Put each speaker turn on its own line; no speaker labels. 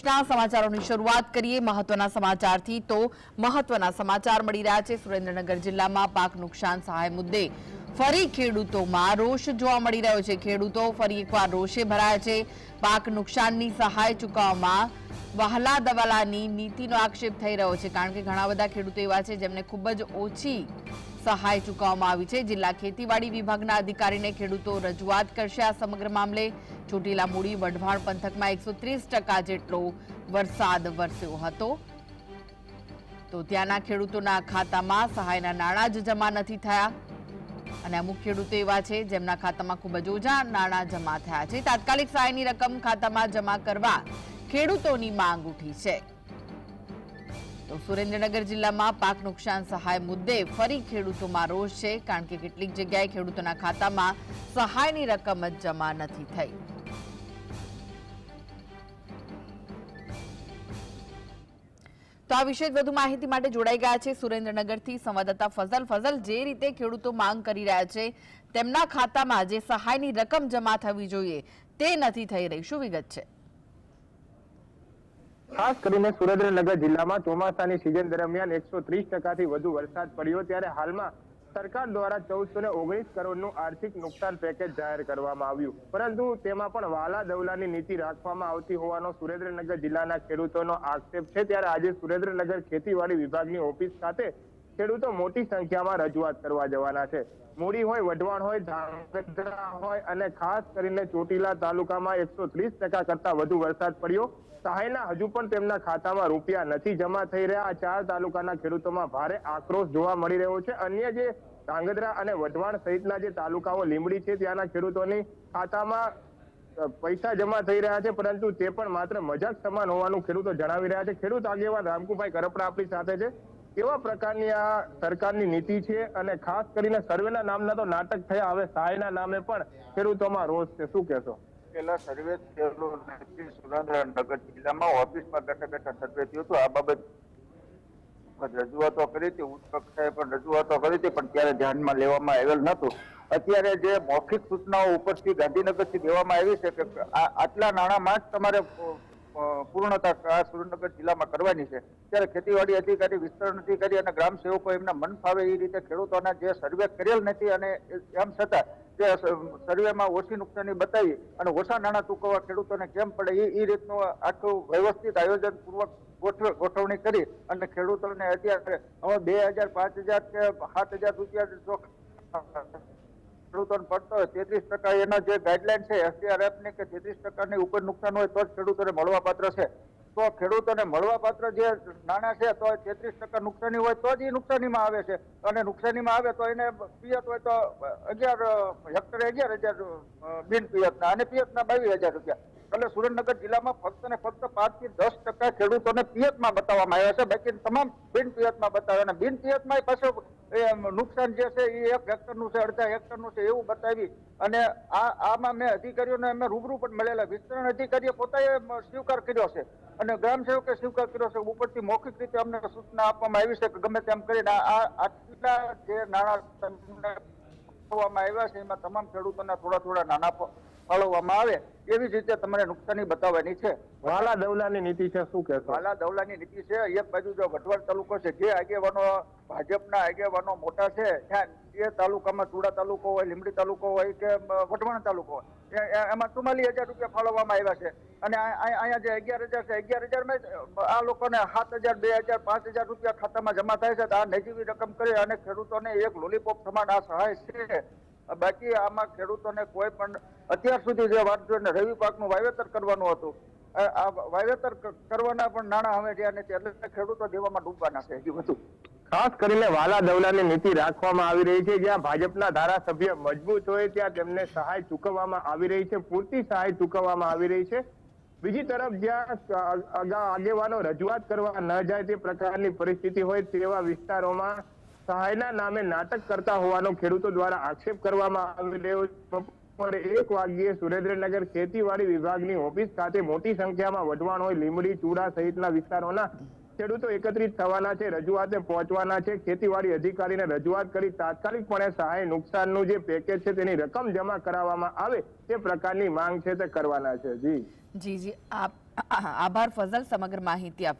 સમાચારોની શરૂઆત કરીએ મહત્વના સમાચારથી તો મહત્વના સમાચાર મળી રહ્યા છે સુરેન્દ્રનગર જિલ્લામાં પાક નુકસાન સહાય મુદ્દે. ફરી ખેડૂતોમાં રોષ જોવા મળી રહ્યો છે. ખેડૂતો ફરી એકવાર રોષે ભરાયા છે. પાક નુકસાનની સહાય ચૂકવવામાં વહાલા દવાલાની નીતિનો આક્ષેપ થઈ રહ્યો છે. કારણ કે ઘણા બધા ખેડૂતો એવા છે જેમને ખૂબ જ ઓછી સહાય ચૂકવવામાં આવી છે. જિલ્લા ખેતીવાડી વિભાગના અધિકારીને ખેડૂતો રજૂઆત કરશે આ સમગ્ર મામલે. ચોટીલા મૂડી વઢવાણ પંથકમાં એકસો જેટલો વરસાદ વરસ્યો હતો. તો ત્યાંના ખેડૂતોના ખાતામાં સહાયના નાણાં જ જમા નથી થયા. અને અમુક ખેડૂતો એવા છે જેમના ખાતામાં ખૂબ જ ઓછા નાણાં જમા થયા છે. તાત્કાલિક સહાયની રકમ ખાતામાં જમા કરવા ખેડૂતોની માંગ ઉઠી છે. તો સુરેન્દ્રનગર જિલ્લામાં પાક નુકસાન સહાય મુદ્દે ફરી ખેડૂતોમાં રોષ છે, કારણ કે કેટલીક જગ્યાએ ખેડૂતોના ખાતામાં સહાયની રકમ જ જમા નથી થઈ. તો આ વિશે વધુ માહિતી માટે જોડાઈ ગયા છે સુરેન્દ્રનગરથી સંવાદદાતા ફઝલ. ફઝલ, જે રીતે ખેડૂતો માંગ કરી રહ્યા છે, તેમના ખાતામાં જે સહાયની રકમ જમા થવી જોઈએ તે નથી થઈ રહી. શું વિગત છે?
ખાસ કરીને સુરેન્દ્રનગર જિલ્લામાં ચોમાસાની સિઝન દરમિયાન એકસો ત્રીસ ટકાથી વધુ વરસાદ પડ્યો ત્યારે હાલમાં સરકાર દ્વારા ચૌદસો ને ઓગણીસ કરોડનું આર્થિક નુકસાન પેકેજ જાહેર કરવામાં આવ્યું. પરંતુ તેમાં પણ વાલા દવલાની નીતિ રાખવામાં આવતી હોવાનો સુરેન્દ્રનગર જિલ્લાના ખેડૂતોનો આક્ષેપ છે. ત્યારે આજે સુરેન્દ્રનગર ખેતીવાડી વિભાગની ઓફિસ ખાતે ખેડૂતો મોટી સંખ્યામાં રજૂઆત કરવા જવાના છે. મૂડી હોય, વઢવાણ હોય ધાંગધ્રા હોય અને ખાસ કરીને ચોટીલા તાલુકામાં એકસો ત્રીસ ટકા કરતા વધુ વરસાદ પડ્યો. સહાયના હજુ પણ તેમના ખાતામાં રૂપિયા નથી જમા થઈ રહ્યા. આ ચાર તાલુકાના ખેડૂતોમાં ભારે આક્રોશ જોવા મળી રહ્યો છે. અન્ય જે ધાંગધ્રા અને વઢવાણ સહિતના જે તાલુકાઓ લીંબડી છે, ત્યાંના ખેડૂતોની ખાતામાં પૈસા જમા થઈ રહ્યા છે, પરંતુ તે પણ માત્ર મજાક સમાન હોવાનું ખેડૂતો જણાવી રહ્યા છે. ખેડૂત આગેવાન રામકુભાઈ કરપડા આપણી સાથે છે. કેવા પ્રકારની આ સરકારની નીતિ છે અને ખાસ કરીને સર્વેના નામના તો નાટક થયા. હવે સહાયના નામે પણ ખેડૂતોમાં રોષ છે. શું કહેશો?
પેલા સર્વે થયેલું નથી. સુરેન્દ્રનગર જિલ્લામાં ઓફિસમાં બેઠા બેઠા સર્વે થયું હતું. આ બાબત રજૂઆતો કરી હતી. ઉચ્ચ કક્ષાએ પણ રજૂઆતો કરી હતી, પણ ત્યારે ધ્યાનમાં લેવામાં આવેલ નતું અત્યારે જે મૌખિક સૂચનાઓ ઉપરથી ગાંધીનગરથી દેવામાં આવી છે કે આટલા નાણાંમાં જ તમારે પૂર્ણતા આ સુરેન્દ્રનગર જિલ્લામાં કરવાની છે. ત્યારે ખેતીવાડી અધિકારી, વિસ્તરણ અધિકારી અને ગ્રામ સેવકો એમના મન ફાવે એ રીતે ખેડૂતોના જે સર્વે કરેલ નથી અને એમ છતાં તે સર્વેમાં ઓછી નુકસાની બતાવી અને ઓછા નાણાં ચૂકવવા ખેડૂતોને કેમ પડે એ એ રીતનું આખું વ્યવસ્થિત આયોજન પૂર્વક ગોઠવ- ગોઠવણી કરી અને ખેડૂતોને અત્યારે હવે બે હજાર, પાંચ હજાર કે સાત હજાર રૂપિયા જો ખેડૂતોને પડતો હોય તેત્રીસ ટકા એના જે ગાઈડલાઈન છે એસડીઆરએફની કે તેત્રીસ ટકાની ઉપર નુકસાન હોય તો જ ખેડૂતોને મળવા પાત્ર છે. તો ખેડૂતોને મળવા પાત્ર જે નાણાં છે, તો તેત્રીસ ટકા નુકસાની હોય તો જ એ નુકસાનીમાં આવે છે. અને નુકસાનીમાં આવે તો એને પિયત હોય તો અગિયાર હેક્ટરે અગિયાર હજાર બિન પિયતના અને પિયતના બાવીસ હજાર રૂપિયા. એટલે સુરેન્દ્રનગર જિલ્લામાં ફક્ત ને ફક્ત પાંચથી દસ ટકા ખેડૂતોને પિયતમાં બતાવવામાં આવ્યા છે. બાકી તમામ બિન પિયતમાં બતાવ્યા અને બિન પિયતમાં પાછું નુકસાન જે છે એ એક હેક્ટરનું છે, અડધા હેક્ટરનું છે એવું બતાવી અને આ, આમાં મેં અધિકારીઓને અમે રૂબરૂ પણ મળેલા. વિસ્તરણ અધિકારીએ પોતાએ સ્વીકાર કર્યો છે અને ગ્રામ સેવકે સ્વીકાર કર્યો છે. ઉપરથી મૌખિક રીતે અમને સૂચના આપવામાં આવી છે કે ગમે તેમ કરીને આ આટલા જે નાણાં આપવામાં આવ્યા છે, એમાં તમામ ખેડૂતોના થોડા થોડા ફ- ફાળવવામાં આવે એવી જ રીતે તમારે નુકસાની બતાવવાની છે.
વાલા દવલાની નીતિ છે શું કહેશો?
વાલા દવલાની નીતિ છે એક બાજુ જો વઢવાડ તાલુકો છે જે આગેવાનો ભાજપના આગેવાનો મોટા છે એ તાલુકામાં ચુડા તાલુકો હોય લીમડી તાલુકો હોય કે વઢવાણ તાલુકો હોય એમાં ચુમ્માલીસ હજાર રૂપિયા ફાળવવામાં આવ્યા છે. અને અહીંયા જે અગિયાર હજાર છે અગિયાર હજારમાં આ લોકોને સાત હજાર બે હજાર પાંચ હજાર રૂપિયા ખાતામાં જમા થાય છે તો આ નજીવી રકમ કરી અને ખેડૂતોને એક લોલીપોપ સમાન આ સહાય છે. બાકી આમાં ખેડૂતોને કોઈ પણ અત્યાર સુધી જે વાત જોઈને રવિ પાકનું વાવેતર કરવાનું હતું, આ- વાવેતર કરવાના પણ નાણાં હવે રહ્યા નથી, એટલે ખેડૂતો દેવામાં ડૂબવાના છે હજી વધુ.
ખાસ કરીને વાલા દવલાની નીતિ રાખવામાં આવી રહી છે, જ્યાં ભાજપના ધારાસભ્ય મજબૂત હોય ત્યાં તેમને સહાય ચૂકવવામાં આવી રહી છે, પૂરતી સહાય ચૂકવવામાં આવી રહી છે. બીજી તરફ જ્યાં આગેવાનો રજૂઆત કરવા ન જાય તે પ્રકારની પરિસ્થિતિ હોય તેવા વિસ્તારોમાં સહાયના નામે નાટક કરતા હોવાનો ખેડૂતો દ્વારા આક્ષેપ કરવામાં આવી રહ્યો બપોરે એક વાગ્યે સુરેન્દ્રનગર ખેતીવાડી વિભાગની ઓફિસ ખાતે મોટી સંખ્યામાં વઢવાણ હોય લીમડી ચૂડા સહિતના વિસ્તારોના ખેડૂતો એકત્રિત થવાના છે, રજૂઆતે પહોંચવાના છે. ખેતીવાડી અધિકારીને રજૂઆત કરી તાત્કાલિકપણે સહાય નુકસાનનું જે પેકેજ છે તેની રકમ જમા કરાવવામાં આવે તે પ્રકારની માંગ છે તે કરવાના છે. જી.
જી જી. આભાર ફઝલ, સમગ્ર માહિતી